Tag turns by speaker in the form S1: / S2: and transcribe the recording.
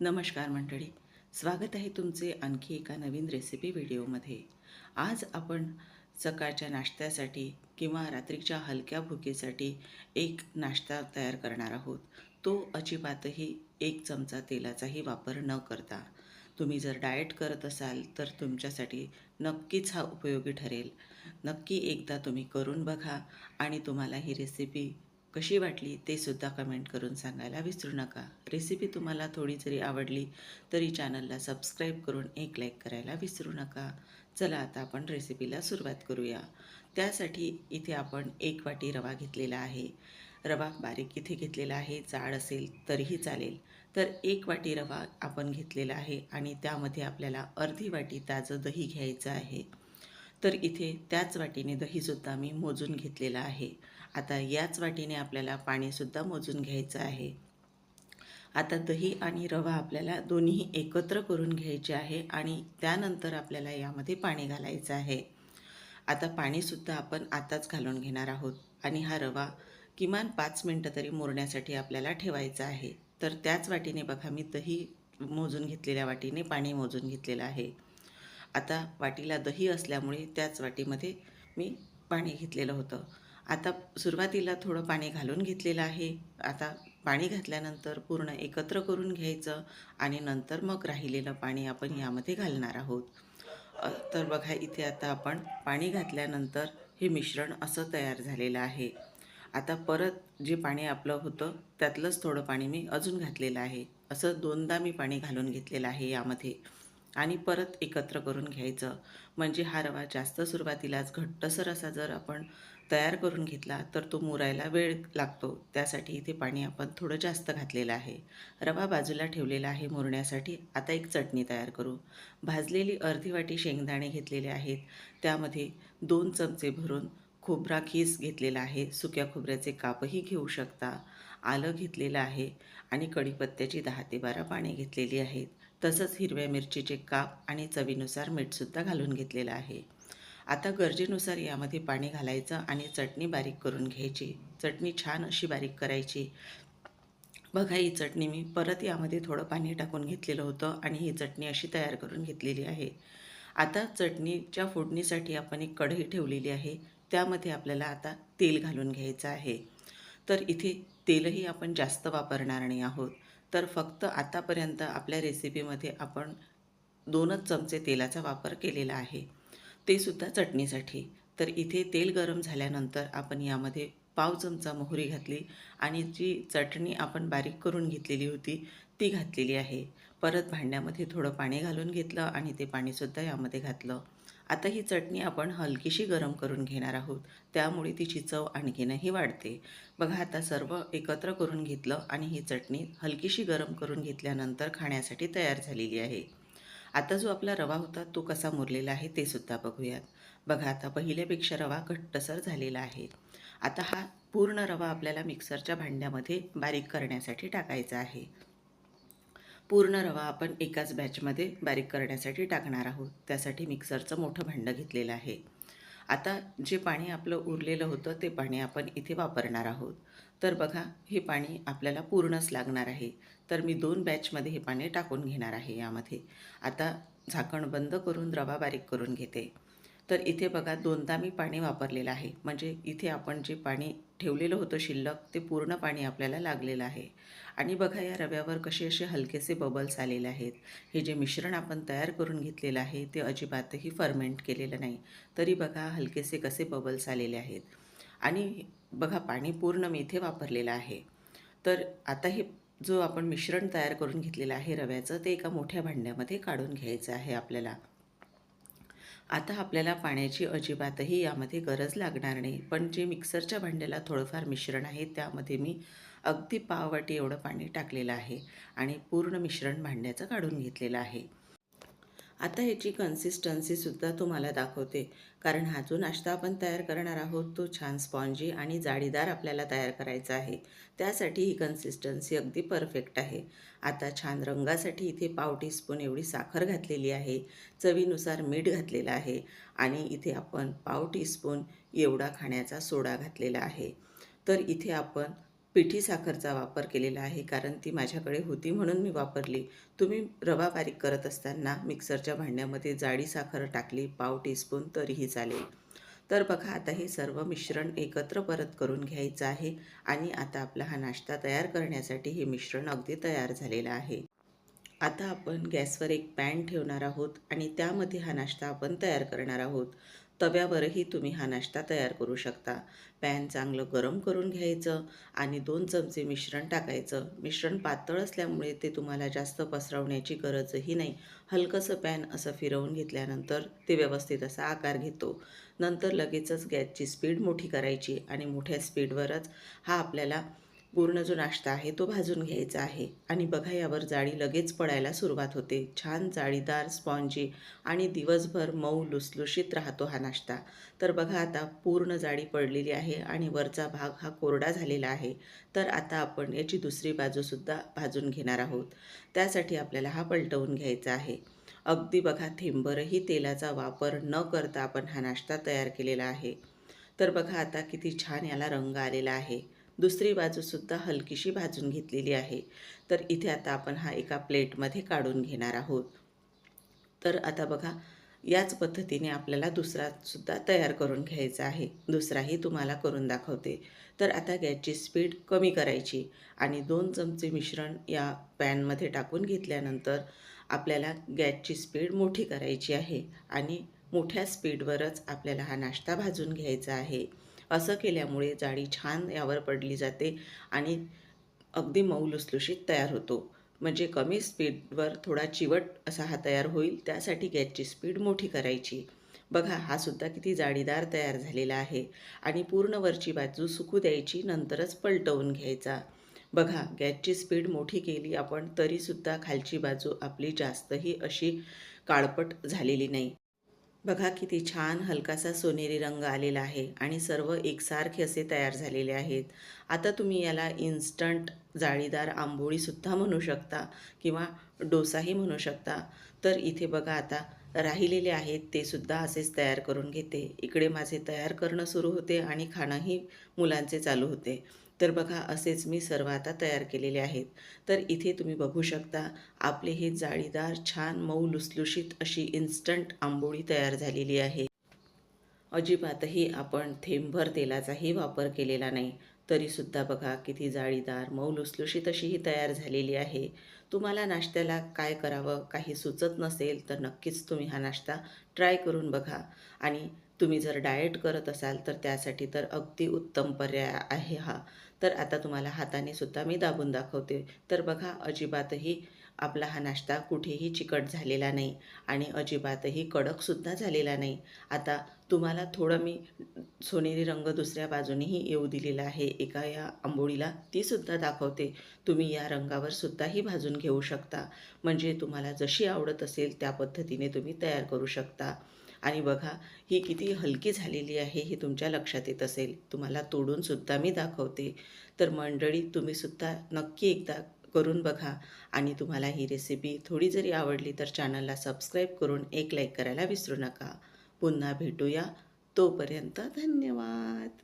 S1: नमस्कार मंडळी. स्वागत आहे तुमचे आणखी एका नवीन रेसिपी व्हिडिओमध्ये आज आपण सकाळच्या नाश्त्यासाठी किंवा रात्रीच्या हलक्या भुकेसाठी एक नाश्ता तयार करणार आहोत. तो अजिबातही एक चमचा तेलाचाही वापर न करता. तुम्ही जर डाएट करत असाल तर तुमच्यासाठी नक्कीच हा उपयोगी ठरेल. नक्की एकदा तुम्ही करून बघा आणि तुम्हाला ही रेसिपी कशी वाटली ते सुद्धा कमेंट करून सांगायला विसरू नका. रेसिपी तुम्हाला थोडी जरी आवडली तरी चॅनलला सबस्क्राईब करून एक लाईक करायला विसरू नका. चला आता आपण रेसिपीला सुरुवात करूया. त्यासाठी इथे आपण एक वाटी रवा घेतलेला आहे. रवा बारीक इथे घेतलेला आहे. जाड असेल तरीही चालेल. तर एक वाटी रवा आपण घेतलेला आहे आणि त्यामध्ये आपल्याला अर्धी वाटी ताजं दही घ्यायचं आहे. तर इथे त्याच वाटीने दहीसुद्धा मी मोजून घेतलेलं आहे. आता याच वाटीने आपल्याला पाणीसुद्धा मोजून घ्यायचं आहे. आता दही आणि रवा आपल्याला दोन्ही एकत्र करून घ्यायचे आहे आणि त्यानंतर आपल्याला यामध्ये पाणी घालायचं आहे. आता पाणीसुद्धा आपण आताच घालून घेणार आहोत आणि हा रवा किमान पाच मिनटं तरी मुरण्यासाठी आपल्याला ठेवायचा आहे. तर त्याच वाटीने बघा मी दही मोजून घेतलेल्या वाटीने पाणी मोजून घेतलेलं आहे. आता वाटीला दही असल्यामुळे त्याच वाटीमध्ये मी पाणी घेतलेलं होतं. आता सुरुवातीला थोडं पाणी घालून घेतलेलं आहे. आता पाणी घातल्यानंतर पूर्ण एकत्र करून घ्यायचं आणि नंतर मग राहिलेलं पाणी आपण यामध्ये घालणार आहोत. तर बघा इथे आता आपण पाणी घातल्यानंतर हे मिश्रण असं तयार झालेलं आहे. आता परत जे पाणी आपलं होतं त्यातलंच थोडं पाणी मी अजून घातलेलं आहे. असं दोनदा मी पाणी घालून घेतलेलं आहे यामध्ये. आणि परत एकत्र करून घ्यायचं. म्हणजे हा रवा जास्त सुरुवातीलाच घट्टसर असा जर आपण तयार करून घेतला तर तो मुरायला वेळ लागतो. त्यासाठी इथे पाणी आपण थोडं जास्त घातलेलं आहे. रवा बाजूला ठेवलेला आहे मुरण्यासाठी. आता एक चटणी तयार करू. भाजलेली अर्धी वाटी शेंगदाणे घेतलेले आहेत. त्यामध्ये दोन चमचे भरून खोबरा खीस घेतलेला आहे. सुक्या खोबऱ्याचे कापही घेऊ शकता. आलं घेतलेलं आहे आणि कढीपत्त्याची दहा ते बारा पाने घेतलेली आहेत. तसंच हिरव्या मिरचीचे काप आणि चवीनुसार मीठसुद्धा घालून घेतलेलं आहे. आता गरजेनुसार यामध्ये पाणी घालायचं आणि चटणी बारीक करून घ्यायची. चटणी छान अशी बारीक करायची. बघा ही चटणी मी परत यामध्ये थोडं पाणी टाकून घेतलेलं होतं आणि ही चटणी अशी तयार करून घेतलेली आहे. आता चटणीच्या फोडणीसाठी आपण एक कढई ठेवलेली आहे. त्यामध्ये आपल्याला आता तेल घालून घ्यायचं आहे. तर इथे तेलही आपण जास्त वापरणार नाही आहोत. तर फक्त आतापर्यंत आपल्या रेसिपीमध्ये आपण दोनच चमचे तेलाचा वापर केलेला आहे. ते सुद्धा चटणीसाठी. तर इथे तेल गरम झाल्यानंतर आपण यामध्ये पाव चमचा मोहरी घातली आणि जी चटणी आपण बारीक करून घेतलेली होती ती घातलेली आहे. परत भांड्यामध्ये थोडं पाणी घालून घेतलं आणि ते पाणीसुद्धा यामध्ये घातलं. आता ही चटणी आपण हलकीशी गरम करून घेणार आहोत. त्यामुळे तिची चव आणखीनही वाढते. बघा आता सर्व एकत्र करून घेतलं आणि ही चटणी हलकीशी गरम करून घेतल्यानंतर खाण्यासाठी तयार झालेली आहे. आता जो आपला रवा होता तो कसा मुरलेला आहे ते सुद्धा बघूयात. बघा आता पहिल्यापेक्षा रवा घट्टसर झालेला आहे. आता हा पूर्ण रवा आपल्याला मिक्सरच्या भांड्यामध्ये बारीक करण्यासाठी टाकायचा आहे. पूर्ण रवा आपण एकाच बॅचमध्ये बारीक करण्यासाठी टाकणार आहोत. त्यासाठी मिक्सरचं मोठं भांडं घेतलेलं आहे. आता जे पाणी आपलं उरलेलं होतं ते पाणी आपण इथे वापरणार आहोत. तर बघा हे पाणी आपल्याला पूर्णच लागणार आहे. तर मी दोन बॅचमध्ये हे पाणी टाकून घेणार आहे यामध्ये. आता झाकण बंद करून रवा बारीक करून घेते. तर इथे बघा दोनदा मी पाणी वापरलेलं आहे. म्हणजे इथे आपण जे पाणी ठेवलेलं होतं शिल्लक ते पूर्ण पाणी आपल्याला लागलेलं आहे. आणि बघा या रव्यावर कसे असे हलकेसे बबल्स आलेले आहेत. हे जे मिश्रण आपण तयार करून घेतलेलं आहे ते अजिबातही फर्मेंट केलेलं नाही. तरी बघा हलकेसे कसे बबल्स आलेले आहेत. आणि बघा पाणी पूर्ण मी इथे वापरलेलं आहे. तर आता हे जो आपण मिश्रण तयार करून घेतलेलं आहे रव्याचं ते एका मोठ्या भांड्यामध्ये काढून घ्यायचं आहे आपल्याला. आता आपल्याला पाण्याची अजिबातही यामध्ये गरज लागणार नाही. पण जे मिक्सरच्या भांड्याला थोडंफार मिश्रण आहे त्यामध्ये मी अगदी पाववाटी एवढं पाणी टाकलेलं आहे आणि पूर्ण मिश्रण भांड्याचं काढून घेतलेलं आहे. आता ह्याची कन्सिस्टन्सीसुद्धा तुम्हाला दाखवते. कारण हा जो नाश्ता आपण तयार करणार आहोत तो छान स्पॉन्जी आणि जाळीदार आपल्याला तयार करायचा आहे. त्यासाठी ही कन्सिस्टन्सी अगदी परफेक्ट आहे. आता छान रंगासाठी इथे पाव टीस्पून एवढी साखर घातलेली आहे. चवीनुसार मीठ घातलेलं आहे. आणि इथे आपण पाव टीस्पून एवढा खाण्याचा सोडा घातलेला आहे. तर इथे आपण पिठी साखरचा वापर केलेला आहे कारण ती माझ्याकडे होती म्हणून मी वापरली. तुम्ही रवा बारीक करत असताना मिक्सरच्या भांड्यामध्ये जाडी साखर टाकली पाव टीस्पून तरीही चालेल. तर बघा आता हे सर्व मिश्रण एकत्र परत करून घ्यायचं आहे आणि आता आपला हा नाश्ता तयार करण्यासाठी हे मिश्रण अगदी तयार झालेलं आहे. आता आपण गॅसवर एक पॅन ठेवणार आहोत आणि त्यामध्ये हा नाश्ता आपण तयार करणार आहोत. तव्यावरही तुम्ही हा नाश्ता तयार करू शकता. पॅन चांगलं गरम करून घ्यायचं आणि दोन चमचे मिश्रण टाकायचं. मिश्रण पातळ असल्यामुळे ते तुम्हाला जास्त पसरवण्याची गरजही नाही. हलकंसं पॅन असं फिरवून घेतल्यानंतर ते व्यवस्थित असा आकार घेतो. नंतर लगेचच गॅसची स्पीड मोठी करायची आणि मोठ्या स्पीडवरच हा आपल्याला पूर्ण जो नाश्ता आहे तो भाजून घ्यायचा आहे. आणि बघा यावर जाळी लगेच पडायला सुरुवात होते. छान जाळीदार स्पॉन्जी आणि दिवसभर मऊ लुसलुशीत राहतो हा नाश्ता. तर बघा आता पूर्ण जाळी पडलेली आहे आणि वरचा भाग हा कोरडा झालेला आहे. तर आता आपण याची दुसरी बाजूसुद्धा भाजून घेणार आहोत. त्यासाठी आपल्याला हा पलटवून घ्यायचा आहे. अगदी बघा थेंबरही तेलाचा वापर न करता आपण हा नाश्ता तयार केलेला आहे. तर बघा आता किती छान याला रंग आलेला आहे. दुसरी बाजूसुद्धा हलकीशी भाजून घेतलेली आहे. तर इथे आता आपण हा एका प्लेटमध्ये काढून घेणार आहोत. तर आता बघा याच पद्धतीने आपल्याला दुसरासुद्धा तयार करून घ्यायचा आहे. दुसराही तुम्हाला करून दाखवते. तर आता गॅसची स्पीड कमी करायची आणि दोन चमचे मिश्रण या पॅनमध्ये टाकून घेतल्यानंतर आपल्याला गॅसची स्पीड मोठी करायची आहे आणि मोठ्या स्पीडवरच आपल्याला हा नाश्ता भाजून घ्यायचा आहे. असं केल्यामुळे जाळी छान यावर पडली जाते आणि अगदी मऊ लुसलुशीत तयार होतो. म्हणजे कमी स्पीडवर थोडा चिवट असा हा तयार होईल त्यासाठी गॅसची स्पीड मोठी करायची. बघा हा सुद्धा किती जाळीदार तयार झालेला आहे आणि पूर्ण वरची बाजू सुकू द्यायची नंतरच पलटवून घ्यायचा. बघा गॅसची स्पीड मोठी केली आपण तरीसुद्धा खालची बाजू आपली जास्तही अशी काळपट झालेली नाही. बघा किती छान हलकासा सोनेरी रंग आलेला आहे आणि सर्व एकसारखे असे तयार झालेले आहेत. आता तुम्ही याला इन्स्टंट जाळीदार आंबोळीसुद्धा म्हणू शकता किंवा डोसाही म्हणू शकता. तर इथे बघा आता राहिलेले आहेत ते सुद्धा असेच तयार करून घेते. इकडे माझे तयार करणं सुरू होते आणि खाणंही मुलांचे चालू होते. तर बघा असेच मी सर्व आता तयार केलेले आहेत. तर इथे तुम्ही बघू शकता आपले हे जाळीदार छान मऊ लुसलुशीत अशी इन्स्टंट आंबोळी तयार झालेली आहे. अजिबातही आपण थेंबभर तेलाचाही वापर केलेला नाही. तरीसुद्धा बघा किती जाळीदार मऊ लुसलुशीत अशी ही तयार झालेली आहे. तुम्हाला नाश्त्याला काय करावं काही सुचत नसेल तर नक्कीच तुम्ही हा नाश्ता ट्राय करून बघा. आणि तुम्ही जर डाएट करत असाल तर त्यासाठी तर अगदी उत्तम पर्याय आहे हा. तर आता तुम्हाला हाताने सुद्धा मी दाबून दाखवते. तर बघा अजिबातही आपला हा नाश्ता कुठेही चिकट झालेला नाही आणि अजिबातही कडकसुद्धा झालेला नाही. आता तुम्हाला थोडं मी सोनेरी रंग दुसऱ्या बाजूनेही येऊ दिलेला आहे. एका या आंबोळीला तीसुद्धा दाखवते. तुम्ही या रंगावर सुद्धाही भाजून घेऊ शकता. म्हणजे तुम्हाला जशी आवडत असेल त्या पद्धतीने तुम्ही तयार करू शकता. आणि बघा ही किती हलकी झालेली आहे हे तुमच्या लक्षात येत असेल. तुम्हाला तोडूनसुद्धा मी दाखवते. तर मंडळी तुम्हीसुद्धा नक्की एकदा करून बघा. आणि तुम्हाला ही रेसिपी थोडी जरी आवडली तर चॅनलला सबस्क्राईब करून एक लाईक करायला विसरू नका. पुन्हा भेटूया. तोपर्यंत धन्यवाद.